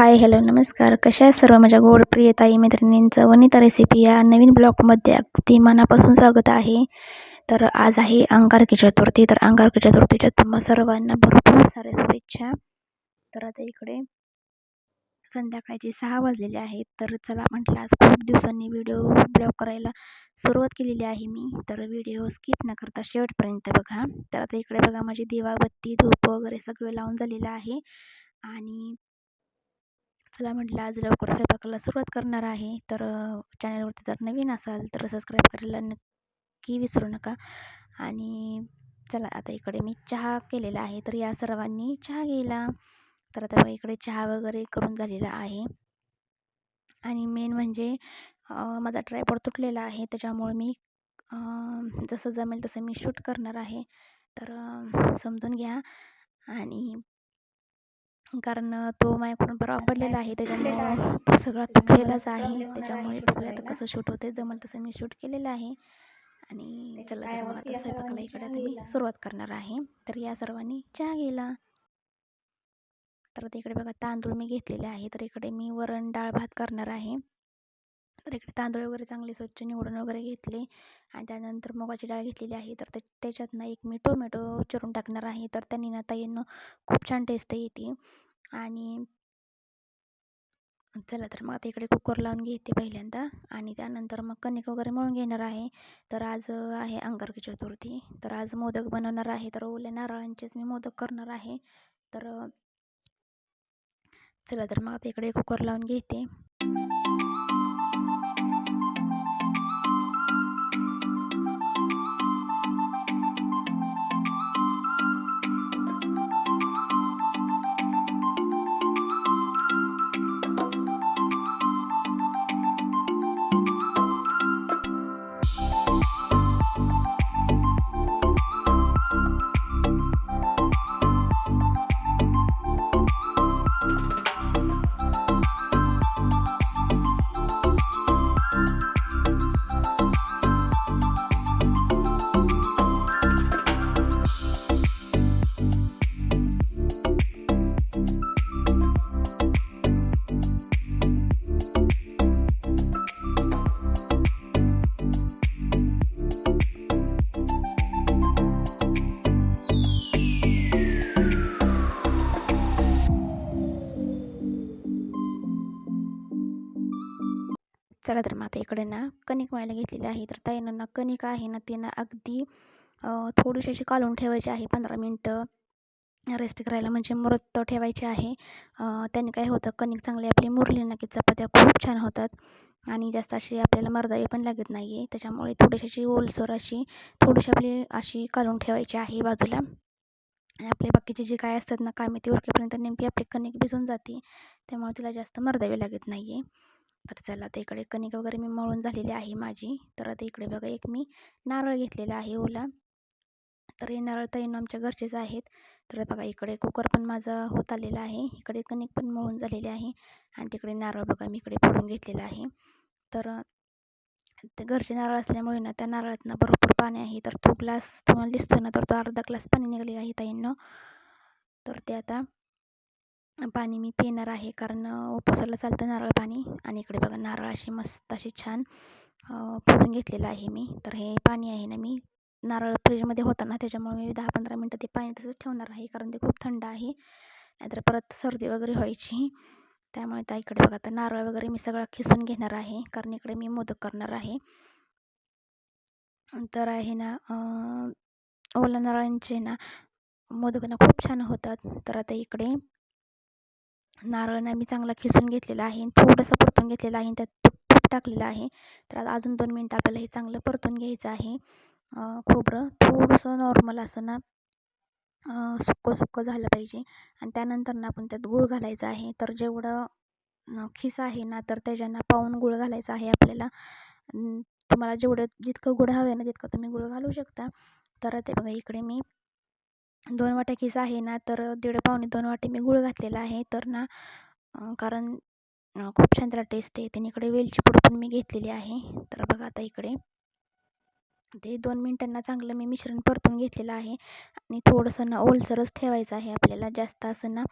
Hi hello नमस्कार. कशा आहे सर्व माझ्या गोड प्रियताई मैत्रिणींचं? वनिता रेसिपी या नवीन ब्लॉगमध्ये अगदी मनापासून स्वागत आहे. तर आज आहे अंगारकी चतुर्थी. तर अंगारकी चतुर्थीच्या तुम्हा सर्वांना भरपूर साऱ्या शुभेच्छा. तर आता इकडे संध्याकाळचे सहा वाजलेले आहेत. तर चला म्हटलं आज खूप दिवसांनी व्हिडिओ ब्लॉग करायला सुरुवात केलेली आहे मी. तर व्हिडिओ स्किप न करता शेवटपर्यंत बघा. तर आता इकडे बघा माझी दिवाबत्ती धूप वगैरे सगळं लावून झालेलं आहे. आणि चला म्हटलं आज लवकर स्वयंपाकाला सुरुवात करणार आहे. तर चॅनलवरती जर नवीन असाल तर सबस्क्राईब करायला नक्की विसरू नका. आणि चला आता इकडे मी चहा केलेला आहे. तर या सर्वांनी चहा घ्यायला. तर आता इकडे चहा वगैरे करून झालेला आहे. आणि मेन म्हणजे माझा ट्रायपॉड तुटलेला आहे. त्याच्यामुळे मी जसं जमेल तसं मी शूट करणार आहे. तर समजून घ्या. आणि कारण तो माझ्याकडून बरा पडलेला आहे. त्याच्यामुळे तो सगळा तुटलेलाच आहे. त्याच्यामुळे बघूया आता कसं शूट होते जमल तसं मी शूट केलेलं आहे. आणि चला तर मग आता स्वयंपाकाला इकडे आता मी सुरुवात करणार आहे. तर या सर्वांनी चहा गेला. तर आता इकडे बघा तांदूळ मी घेतलेले आहे. तर इकडे मी वरण डाळ भात करणार आहे. तर इकडे तांदूळ वगैरे चांगले स्वच्छ निवडून वगैरे घेतले. आणि त्यानंतर मुगाची डाळ घेतलेली आहे. तर त्याच्यातनं एक मी टोमॅटो चिरून टाकणार आहे. तर त्यांनी ना ताईंनं खूप छान टेस्ट येते. आणि चला तर मग आता इकडे कुकर लावून घेते पहिल्यांदा आणि त्यानंतर मग कणिक वगैरे मळून घेणार आहे. तर आज आहे अंगारकी चतुर्थी. तर आज मोदक बनवणार आहे. तर ओल्या नारळांचेच मी मोदक करणार आहे. तर चला तर मग आता इकडे कुकर लावून घेते. चला तर मग आता इकडे ना कणिक मळायला घेतलेली आहे. तर ताईनं ना कणिक आहे ना ती ना अगदी थोडीशी अशी कालून ठेवायची आहे पंधरा मिनटं रेस्ट करायला. म्हणजे मृत ठेवायचे आहे. त्याने काय होतं कणिक चांगली आपली मुरली ना की चपात्या खूप छान होतात. आणि जास्त अशी आपल्याला मर्दावी पण लागत नाही आहे त्याच्यामुळे थोडीशी अशी ओलसर अशी थोडीशी आपली अशी कालून ठेवायची आहे बाजूला. आणि आपले बाकीचे जे काय असतात ना कामे ती उरकेपर्यंत नेमकी आपली कणिक भिजून जाते. त्यामुळे तिला जास्त मर्दावी लागत नाही आहे तर चला आता इकडे कणिक वगैरे मी मळून झालेली आहे माझी. तर आता इकडे बघा एक मी नारळ घेतलेला आहे ओला. तर हे नारळ ताईनं आमच्या घरचेच आहेत. तर बघा इकडे कुकर पण माझा होत आलेला आहे. इकडे कणिक पण मळून झालेले आहे. आणि तिकडे नारळ बघा मी इकडे फोडून घेतलेला आहे. तर ते घरचे नारळ असल्यामुळे ना त्या नारळातनं भरपूर पाणी आहे. तर तो ग्लास तुम्हाला दिसतो ना तर तो अर्धा ग्लास पाणी निघालेला आहे ताईंनं. तर ते आता पाणी मी पिणार आहे कारण उपवासाला चालतं नारळ पाणी. आणि इकडे बघा नारळ अशी मस्त अशी छान फोडून घेतलेलं आहे मी. तर हे पाणी आहे ना मी नारळ फ्रीजमध्ये होता ना त्याच्यामुळे मी दहा पंधरा मिनटं ते पाणी तसंच ठेवणार आहे कारण ते खूप थंड आहे. नाहीतर परत सर्दी वगैरे व्हायची. त्यामुळे त्या इकडे बघा आता नारळ वगैरे मी सगळं खिसून घेणार आहे कारण इकडे मी मोदक करणार आहे. तर आहे ना ओला नारळांचे ना मोदक ना खूप छान होतात. तर आता इकडे नारळ मी चांगला खिसून घेतलेला आहे थोडंसं परतून घेतलेलं आहे त्यात तूप टाकलेलं आहे. तर अजून दोन मिनटं आपल्याला हे चांगलं परतून घ्यायचं आहे. खोबरं थोडंसं नॉर्मल असं ना सुक्कं सुक्कं झालं पाहिजे. आणि त्यानंतर ना आपण त्यात गूळ घालायचं आहे. तर जेवढं खिस आहे ना तर त्याच्यानं पाहून गुळ घालायचं आहे आपल्याला. तुम्हाला जेवढं जितकं गुळ हवं आहे ना तितकं तुम्ही गुळ घालू शकता. तर ते बघा इकडे मी दोन वाट्या खिस आहे ना तर दीड पावणे दोन वाटे मी गूळ घातलेला आहे. तर ना कारण खूप छान त्याला टेस्ट येते इकडे वेलची पूड पण मी घेतलेली आहे. तर बघा आता इकडे. ते दोन मिनटांना चांगलं मी मिश्रण परतून घेतलेलं आहे. आणि थोडंसं ना ओलसरच ठेवायचं आहे आपल्याला. जास्त असं ना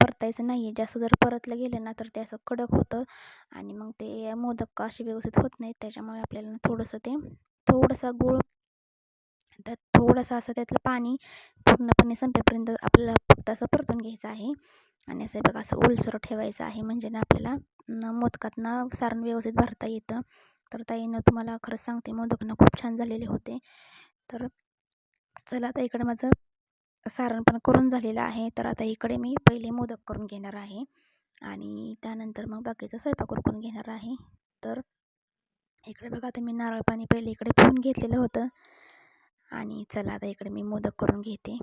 परतायचं नाही आहे जास्त जर परतलं गेलं ना तर ते असं कडक होतं. आणि मग ते मोदक असे व्यवस्थित होत नाहीत. त्याच्यामुळे आपल्याला थोडंसं ते थोडंसं गूळ तर थोडंसं असं त्यातलं पाणी पूर्णपणे संपेपर्यंत आपल्याला फक्त असं परतून घ्यायचं आहे. आणि असं बघा असं ओलसर ठेवायचं आहे. म्हणजे ना आपल्याला मोदकात ना सारण व्यवस्थित भरता येतं. तर ताईनं तुम्हाला खरंच सांगते मोदकनं खूप छान झालेले होते. तर चला आता इकडे माझं सारण पण करून झालेलं आहे. तर आता इकडे मी पहिले मोदक करून घेणार आहे. आणि त्यानंतर मग बाकीचा स्वयंपाक करून घेणार आहे. तर इकडे बघा आता मी नारळ पाणी पहिले इकडे पिऊन घेतलेलं होतं. आणि चला आता इकडे मी मोदक करून घेते.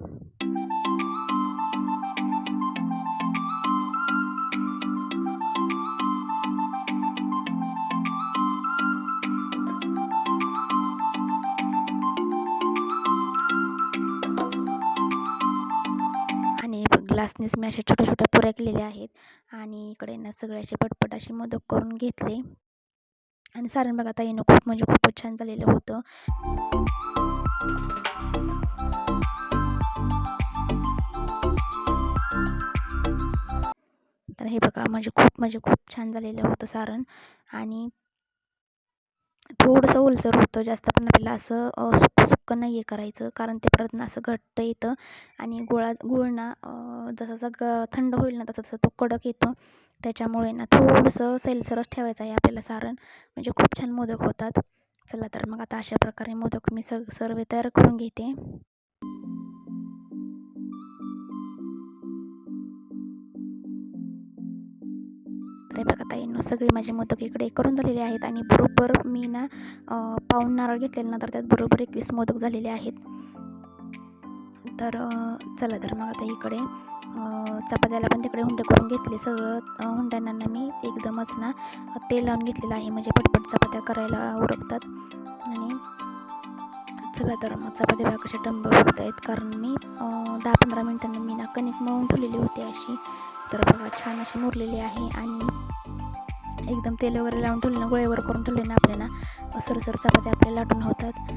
आणि ग्लासनेच मी अशा छोट्या छोट्या पुऱ्या केलेल्या आहेत. आणि इकडे ना सगळे असे पटपट असे मोदक करून घेतले. आणि सारण बघा येणं खूप म्हणजे खूपच छान झालेलं होतं. तर हे बघा म्हणजे खूप म्हणजे खूप छान झालेलं होतं सारण. आणि थोडंसं ओलसर होतं जास्त पण आपल्याला असं सुक्कं सुक्कं नाही आहे करायचं. कारण ते परत ना असं घट्ट येतं. आणि गोळा गुळ ना जसं ग थंड होईल ना तसं तसं तो कडक येतो. त्याच्यामुळे ना थोडंसं सैलसरच ठेवायचं आहे आपल्याला सारण. म्हणजे खूप छान मोदक होतात. चला तर मग आता अशा प्रकारे मोदक मी सग सर्व तयार करून घेते. तर बघा ताईंनो सगळे माझे मोदक इकडे करून झालेले आहेत आणि बरोबर मी ना पाऊन नारळ घेतलेला ना तर त्यात बरोबर एकवीस मोदक झालेले आहेत. तर चला तर मग आता इकडे चपात्याला पण तिकडे हुंडे करून घेतले सगळं. हुंड्यांना मी एकदमच ना तेल लावून घेतलेलं आहे. म्हणजे पटपट चपात्या करायला उरकतात. आणि चला तर मग चपात्या बघा कशा डंब होत आहेत. कारण मी दहा पंधरा मिनटांनी मी ना कणिक मळून ठेवलेली होती अशी. तर बघा छान अशी मुरलेली आहे. आणि एकदम तेल वगैरे लावून ठेवले ना गोळेवर करून ठेवले ना आपल्याला सरसर चपात्या आपल्याला लाटून होतात.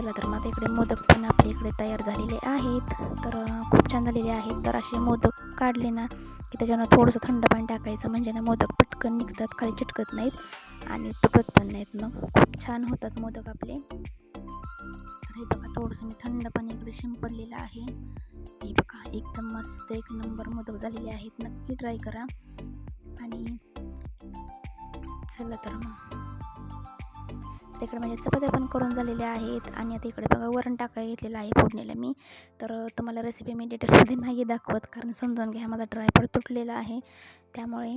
चला तर मग इकडे मोदक पण आपल्या इकडे तयार झालेले आहेत. तर खूप छान झालेले आहेत. तर असे मोदक काढले ना की त्याच्यानं थोडंसं थंड पाणी टाकायचं. म्हणजे ना मोदक पटकन निघतात खाली चिटकत नाहीत आणि तुटत पण नाहीत. मग खूप छान होतात मोदक आपले. तर हे बघा थोडंसं मी थंड पाणी इकडे शिंपडलेलं आहे. हे बघा एकदम मस्त एक नंबर मोदक झालेले आहेत. नक्की ट्राय करा. आणि चला तर मग. इकडे माझ्या चपात्या पण करून झालेल्या आहेत आणि आता इकडे बघा वरण टाकाय घेतलेलं आहे फोडणीला मी. तर तुम्हाला रेसिपी मी डिटेल्समध्ये नाही दाखवत कारण समजावून घ्या माझा ड्रायपर तुटलेला आहे. त्यामुळे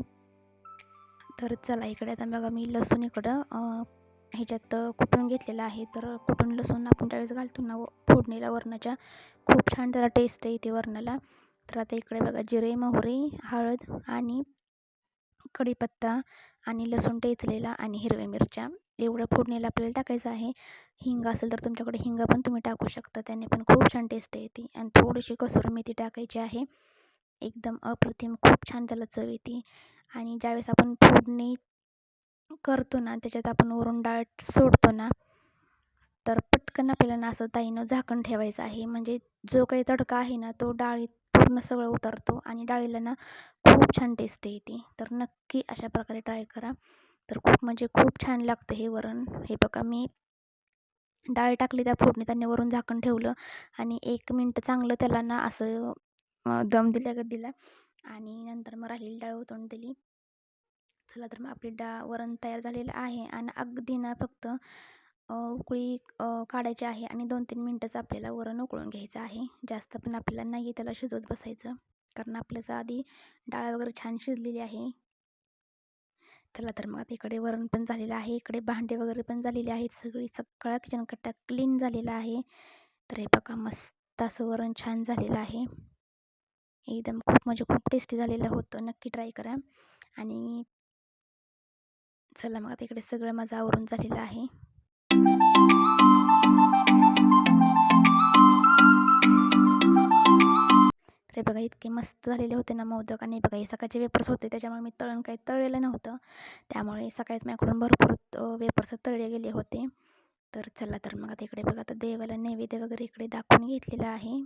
तर चला इकडे आता बघा मी लसूण इकडं ह्याच्यात कुटून घेतलेलं आहे. तर कुटून लसूण आपण ज्यावेळेस घालतो ना फोडणीला वरणाच्या. खूप छान त्याला टेस्ट आहे ते वरणाला. तर आता इकडे बघा जिरे मोहरी हळद आणि कढीपत्ता आणि लसूण टेचलेला आणि हिरव्या मिरच्या. एवढं फोडणीला आपल्याला टाकायचं आहे. हिंग असेल तर तुमच्याकडे हिंग पण तुम्ही टाकू शकता. त्याने पण खूप छान टेस्ट येते. आणि थोडीशी कसुरी मेथी टाकायची आहे. एकदम अप्रतिम खूप छान त्याला चव येते. आणि ज्यावेळेस आपण फोडणी करतो ना त्याच्यात आपण वरून डाळ सोडतो ना तर पटकन आपल्याला ना असं ताईनं झाकण ठेवायचं आहे. म्हणजे जो काही तडका आहे ना तो डाळीत पूर्ण सगळं उतरतो आणि डाळीला ना खूप छान टेस्ट येते. तर नक्की अशा प्रकारे ट्राय करा. तर खूप म्हणजे खूप छान लागतं हे वरण. हे बघा मी डाळ टाकली त्या फोडणी त्यांनी वरून झाकण ठेवलं आणि एक मिनटं चांगलं त्याला ना असं दम दिल्या दिला आणि नंतर मग राहिलेली डाळ उतरून दिली. चला तर मग आपली डाळ वरण तयार झालेलं आहे आणि अगदी ना फक्त उकळी काढायची आहे आणि दोन तीन मिनटंच आपल्याला वरण उकळून घ्यायचं आहे. जास्त पण आपल्याला नाही त्याला शिजवत बसायचं कारण आपल्याचं आधी डाळ वगैरे छान शिजलेली आहे. चला तर मग आता इकडे वरण पण झालेलं आहे इकडे भांडे वगैरे पण झालेले आहेत सगळी सगळा किचन कट्टा क्लीन झालेला आहे. तर हे बघा मस्त असं वरण छान झालेलं आहे. एकदम खूप म्हणजे खूप टेस्टी झालेलं होतं नक्की ट्राय करा. आणि चला मग आता इकडे सगळं माझं आवरून झालेलं आहे. अरे बघा इतके मस्त झालेले होते ना मोदक. आणि बघा हे सकाळचे वेपर्स होते त्याच्यामुळे मी तळण काही तळलेलं नव्हतं. त्यामुळे सकाळीच माझ्याकडून भरपूर वेपर्स तळले गेले होते. तर चला तर मग आता इकडे बघा आता देवाला नैवेद्य वगैरे इकडे दाखवून घेतलेला आहे.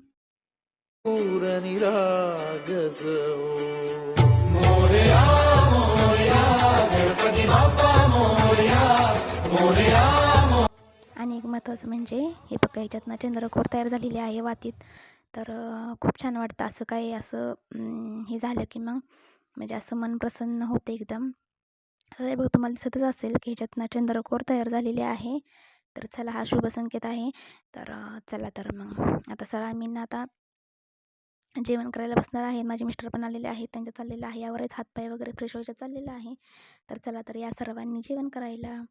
आणि एक महत्त्वाचं म्हणजे हे बघा ह्याच्यातनं चंद्रकोर तयार झालेली आहे वातीत. तर खूप छान वाटतं असं काही असं हे झालं की मग. म्हणजे असं मन प्रसन्न होतं एकदम. हे बघ तुम्हाला दिसतच असेल की ह्याच्यातनं चंद्रकोर तयार झालेले आहे. तर चला हा शुभ संकेत आहे. तर चला तर मग. आता सर आम्ही ना आता जेवण करायला बसणार आहे. माझे मिस्टर पण आलेले आहेत. त्यांच्या चाललेलं आहे. यावरच हातपाय वगैरे फ्रेश व्हायचं चाललेलं आहे. तर चला तर या सर्वांनी जेवण करायला.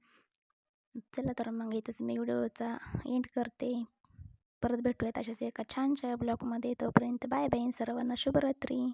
चला तर मग इथंच मी व्हिडिओचा एंड करते. परत भेटूयात अशाच एका छानशा ब्लॉगमध्ये. तोपर्यंत बाय बाय सर्वांना शुभरात्री.